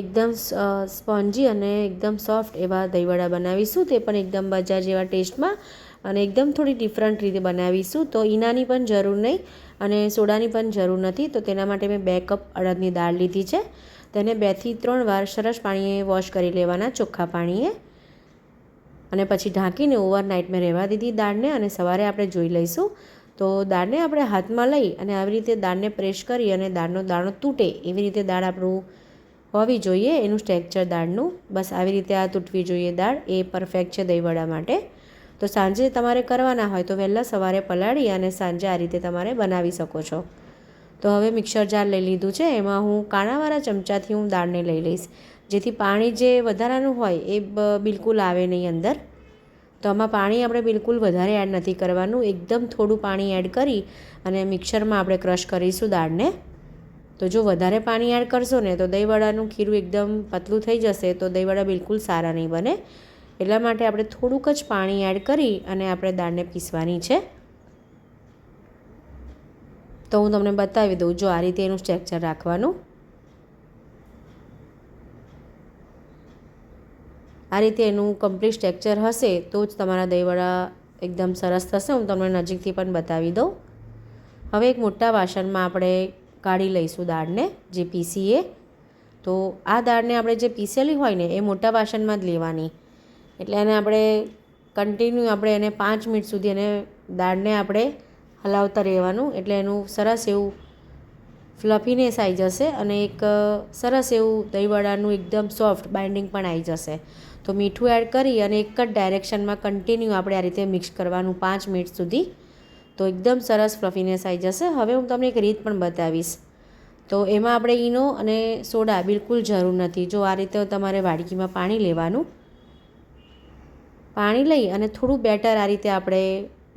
એકદમ સ્પોન્જી અને એકદમ સોફ્ટ એવા દહીંવડા બનાવીશું. તે પણ એકદમ બજાર જેવા ટેસ્ટમાં અને એકદમ થોડી ડિફરન્ટ રીતે બનાવીશું. તો ઈનાની પણ જરૂર નહીં અને સોડાની પણ જરૂર નથી. તો તેના માટે મેં બે કપ અડદની દાળ લીધી છે. તેને બેથી ત્રણ વાર સરસ પાણીએ વોશ કરી લેવાના ચોખ્ખા પાણીએ. અને પછી ઢાંકીને ઓવરનાઇટ મેં રહેવા દીધી દાળને અને સવારે આપણે જોઈ લઈશું. તો દાળને આપણે હાથમાં લઈ અને આવી રીતે દાળને પ્રેસ કરી અને દાળનો દાણો તૂટે એવી રીતે દાળ આપણું હોવી જોઈએ એનું સ્ટ્રેક્ચર દાળનું. બસ આવી રીતે આ તૂટવી જોઈએ દાળ. એ પરફેક્ટ છે દહીંવડા માટે. તો સાંજે તમારે કરવાના હોય તો વહેલા સવારે પલાળી અને સાંજે આ રીતે તમારે બનાવી શકો છો. તો હવે મિક્સર જાર લઈ લીધું છે. એમાં હું કાણાવાળા ચમચાથી હું દાળને લઈ લઈશ. જેથી પાણી જે વધારાનું હોય એ બિલકુલ આવે નહીં અંદર. તો આમાં પાણી આપણે બિલકુલ વધારે એડ નથી કરવાનું. એકદમ થોડું પાણી એડ કરી અને મિક્સરમાં આપણે ક્રશ કરીશું દાળને. તો જો વધારે પાણી એડ કરશો ને, તો દહીંવડાનું ખીરું એકદમ પતલું થઈ જશે, તો દહીંવડા બિલકુલ સારા નહીં બને. એટલા માટે આપણે થોડુંક જ પાણી એડ કરી અને આપણે દાળને પીસવાની છે. તો હું તમને બતાવી દઉં, જો આ રીતે એનું સ્ટ્રેક્ચર રાખવાનું. આ રીતે એનું કમ્પ્લીટ સ્ટ્રેક્ચર હશે, તો જ તમારા દહીંવડા એકદમ સરસ થશે. હું તમને નજીકથી પણ બતાવી દઉં. હવે એક મોટા વાસણમાં આપણે કાઢી લઈશું દાળને, જે પીસીએ. તો આ દાળને આપણે જે પીસેલી હોય ને, એ મોટા વાસણમાં જ લેવાની. એટલે એને આપણે કન્ટિન્યુ આપણે એને પાંચ મિનિટ સુધી એને દાળને આપણે હલાવતા રહેવાનું. એટલે એનું સરસ એવું ફ્લફીનેસ આવી જશે અને એક સરસ એવું દહીંવડાનું એકદમ સોફ્ટ બાઇન્ડિંગ પણ આવી જશે. તો મીઠું એડ કરી અને એક જ ડાયરેક્શનમાં કન્ટિન્યુ આપણે આ રીતે મિક્સ કરવાનું પાંચ મિનિટ સુધી. તો એકદમ સરસ ફ્લફીનેસ આવી જશે. હવે હું તમને એક રીત પણ બતાવીશ. તો એમાં આપણે ઈનો અને સોડા બિલકુલ જરૂર નથી. જો આ રીતે તમારે વાડકીમાં પાણી લેવાનું, પાણી લઈ અને થોડું બેટર આ રીતે આપણે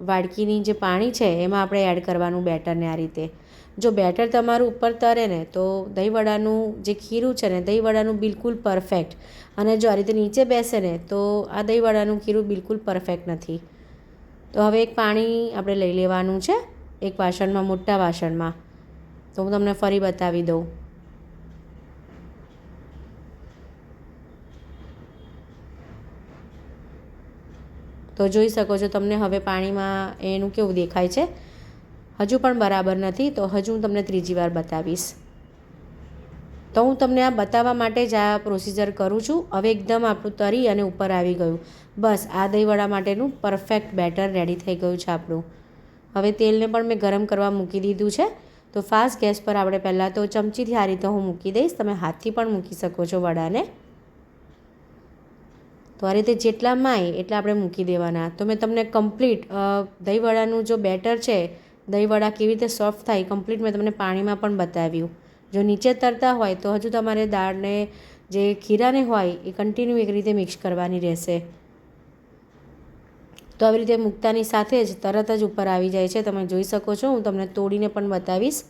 વાડકીની જે પાણી છે, એમાં આપણે એડ કરવાનું બેટરને આ રીતે. જો બેટર તમારું ઉપર તરે ને, તો દહીંવડાનું જે ખીરું છે ને, દહીંવડાનું બિલકુલ પરફેક્ટ. અને જો આ રીતે નીચે બેસે ને, તો આ દહીંવડાનું ખીરું બિલકુલ પરફેક્ટ નથી. તો હવે એક પાણી આપણે લઈ લેવાનું છે, એક વાસણમાં, મોટા વાસણમાં. તો હું તમને ફરી બતાવી દઉં. તો જોઈ શકો છો તમને હવે પાણીમાં એનું કેવું દેખાય છે. હજુ પણ બરાબર નથી, તો હજુ હું તમને ત્રીજી વાર બતાવીશ. તો હું તમને આ બતાવવા માટે જ આ પ્રોસિજર કરું છું. હવે એકદમ આપણું તરી અને ઉપર આવી ગયું. બસ, આ દહીંવડા માટેનું પરફેક્ટ બેટર રેડી થઈ ગયું છે આપણું. હવે તેલને પણ મેં ગરમ કરવા મૂકી દીધું છે. તો ફાસ્ટ ગેસ પર આપણે પહેલાં તો ચમચીથી આ રીતે હું મૂકી દઈશ. તમે હાથથી પણ મૂકી શકો છો વડાને. તો આ રીતે જેટલા માય એટલા આપણે મૂકી દેવાના. તો મેં તમને કમ્પ્લીટ દહીંવડાનું જો બેટર છે, દહીંવડા કેવી રીતે સોફ્ટ થાય કમ્પ્લીટ મેં તમને પાણીમાં પણ બતાવ્યું. જો નીચે તરતા હોય તો હજુ તમારે દાળને જે ખીરાને હોય એ કન્ટિન્યુ એક રીતે મિક્સ કરવાની રહેશે. તો આવી રીતે મૂકતાની સાથે જ તરત જ ઉપર આવી જાય છે. તમે જોઈ શકો છો, હું તમને તોડીને પણ બતાવીશ.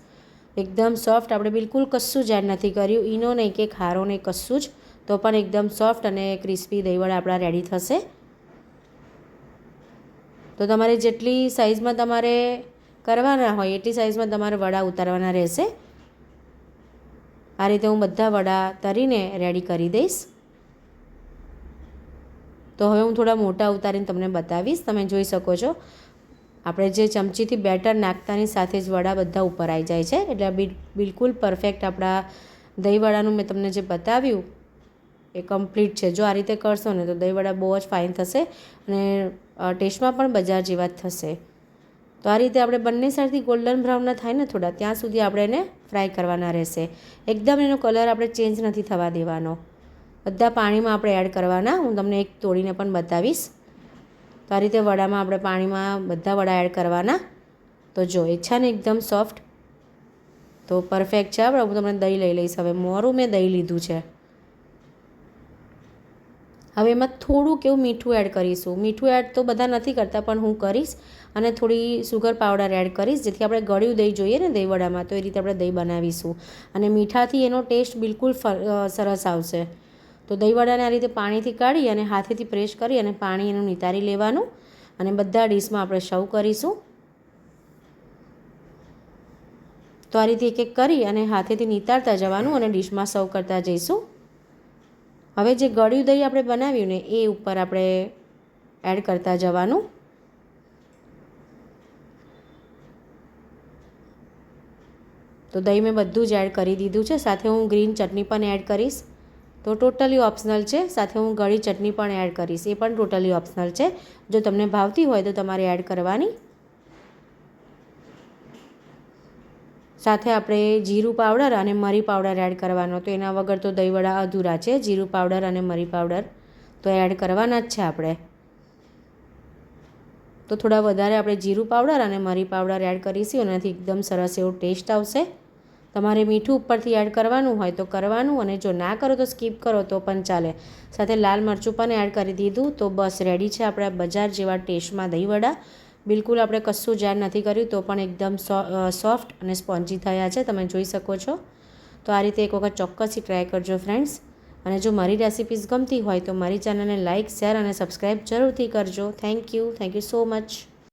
એકદમ સોફ્ટ આપણે બિલકુલ કશું જ એડ નથી કર્યું. ઈનો નહીં કે ખારો નહીં, કશું જ. તો પણ એકદમ સોફ્ટ અને ક્રિસ્પી દહીંવડા આપણા રેડી થશે. તો તમારે જેટલી સાઇઝમાં તમારે કરવાના હોય, એટલી સાઇઝમાં તમારે વડા ઉતારવાના રહેશે. આ રીતે હું બધા વડા તરીને રેડી કરી દઈશ. તો હવે હું થોડા મોટા ઉતારીને તમને બતાવીશ. તમે જોઈ શકો છો. આપણે જે ચમચીથી બેટર નાખતાની સાથે જ વડા બધા ઉપર આવી જાય છે. એટલે બિલકુલ પરફેક્ટ આપણા દહીંવડાનું મેં તમને જે બતાવ્યું, એ કમ્પ્લીટ છે. જો આ રીતે કરશો ને તો દહીંવડા બહુ જ ફાઇન થશે અને ટેસ્ટમાં પણ બજાર જેવા જ થશે. તો આ રીતે આપણે બંને સાઈડથી ગોલ્ડન બ્રાઉનના થાય ને થોડા, ત્યાં સુધી આપણે એને ફ્રાય કરવાના રહેશે. એકદમ એનો કલર આપણે ચેન્જ નથી થવા દેવાનો. બધા પાણીમાં આપણે એડ કરવાના. હું તમને એક તોડીને પણ બતાવીશ. તો આ રીતે વડામાં આપણે પાણીમાં બધા વડા એડ કરવાના. તો જો, એ છે ને એકદમ સોફ્ટ તો પરફેક્ટ છે આપણે હું તમને દહીં લઈ લઈશ. હવે મોરું મેં દહીં લીધું છે. હવે એમાં થોડુંક એવું મીઠું એડ કરીશું. મીઠું એડ તો બધા નથી કરતા, પણ હું કરીશ અને થોડી સુગર પાવડર એડ કરીશ, જેથી આપણે ગળ્યું દહીં જોઈએ ને દહીં વડામાં તો એ રીતે આપણે દહીં બનાવીશું. અને મીઠાથી એનો ટેસ્ટ બિલકુલ સરસ આવશે. તો દહીંવડાને આ રીતે પાણીથી કાઢી અને હાથેથી પ્રેસ કરી અને પાણી એનું નિતારી લેવાનું અને બધા ડીશમાં આપણે સર્વ કરીશું. તો આ રીતે એક એક કરી અને હાથેથી નિતારતા જવાનું અને ડીશમાં સર્વ કરતા જઈશું. હવે જે ગળ્યું દહીં આપણે બનાવ્યું ને એ ઉપર આપણે એડ કરતા જવાનું. તો દહીં મેં બધું જ એડ કરી દીધું છે. સાથે હું ગ્રીન ચટણી પણ એડ કરીશ. તો ટોટલી ઓપ્શનલ છે. સાથે હું ગળી ચટણી પણ એડ કરીશ. એ પણ ટોટલી ઓપ્શનલ છે. જો તમને ભાવતી હોય તો તમારે એડ કરવાની. સાથે આપણે જીરું પાવડર અને મરી પાવડર એડ કરવાનો. તો એના વગર તો દહીંવડા અધૂરા છે. જીરું પાવડર અને મરી પાવડર તો એડ કરવાના જ છે આપણે. તો થોડા વધારે આપણે જીરું પાવડર અને મરી પાવડર એડ કરીશું. એનાથી એકદમ સરસ એવો ટેસ્ટ આવશે. તમારે મીઠું ઉપરથી એડ કરવાનું હોય તો કરવાનું અને જો ના કરો તો સ્કીપ કરો તો પણ ચાલે. સાથે લાલ મરચું પણ એડ કરી દીધું તો બસ રેડી છે આપણા બજાર જેવા ટેસ્ટમાં દહીંવડા. બિલકુલ આપણે કશું જાર નથી કર્યું, તો પણ એકદમ સોફ્ટ અને સ્પોન્જી થયા છે, તમે જોઈ શકો છો. તો આ રીતે એક વખત ચોક્કસથી ટ્રાય કરજો ફ્રેન્ડ્સ. અને જો મારી રેસિપીઝ ગમતી હોય તો મારી ચેનલને લાઇક શેર અને સબસ્ક્રાઈબ જરૂરથી કરજો. Thank you thank you so much.